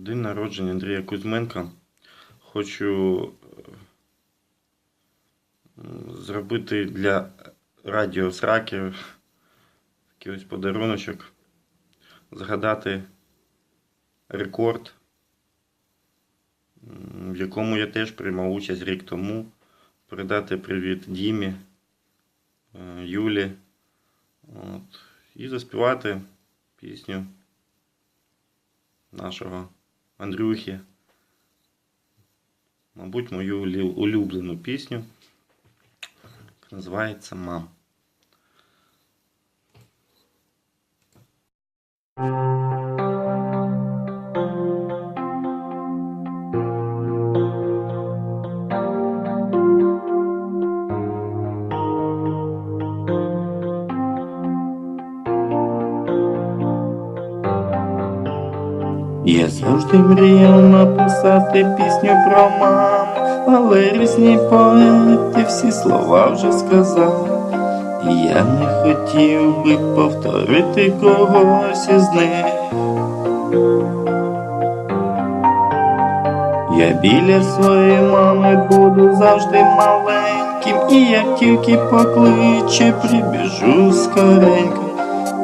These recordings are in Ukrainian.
День народження Андрія Кузьменка. Хочу е, зробити для радіо Сраків такий ось подаруночок. Згадати рекорд, в якому я теж приймав участь рік тому. Передати привіт Дімі, е, Юлі. От. І заспівати пісню нашого Андрюхи. Мабуть, мою улюблену пісню. Називається Мам. Я завжди мріяв написати пісню про маму, але різні поети всі слова вже сказали. І я не хотів би повторити когось із них. Я біля своєї мами буду завжди маленьким, і як тільки покличе, прибіжу скоренько.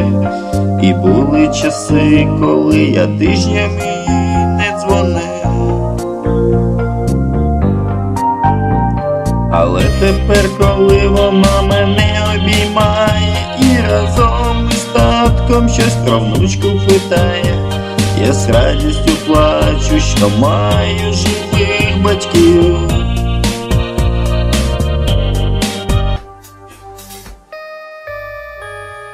народження. І були часи, коли я тижнями їй не дзвонив. Але тепер, коли вона мене обіймає і разом із татком щось про внучку питає, я з радістю плачу, що маю живих батьків.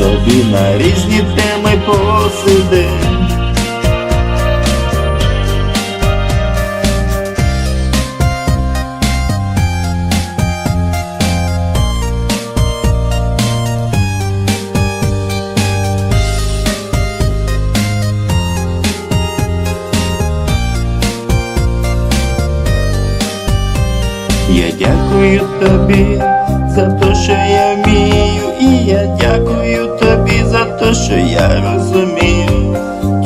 собі на різні теми посидим. Я дякую тобі за те, що я що я розумію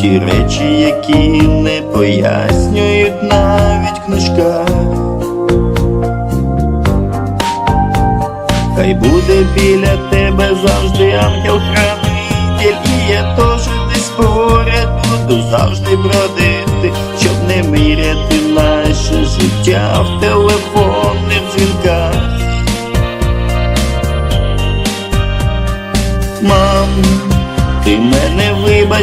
ті речі, які не пояснюють навіть книжка. Хай буде біля тебе завжди ангел-хранитель, і я теж десь поряд буду завжди бродити, щоб не міряти наше життя в телефонних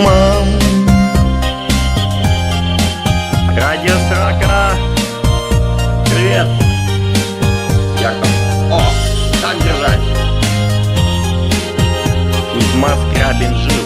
мам. Радио Сорока Привет. Яков О, так держать? Кузьма Скрабин жив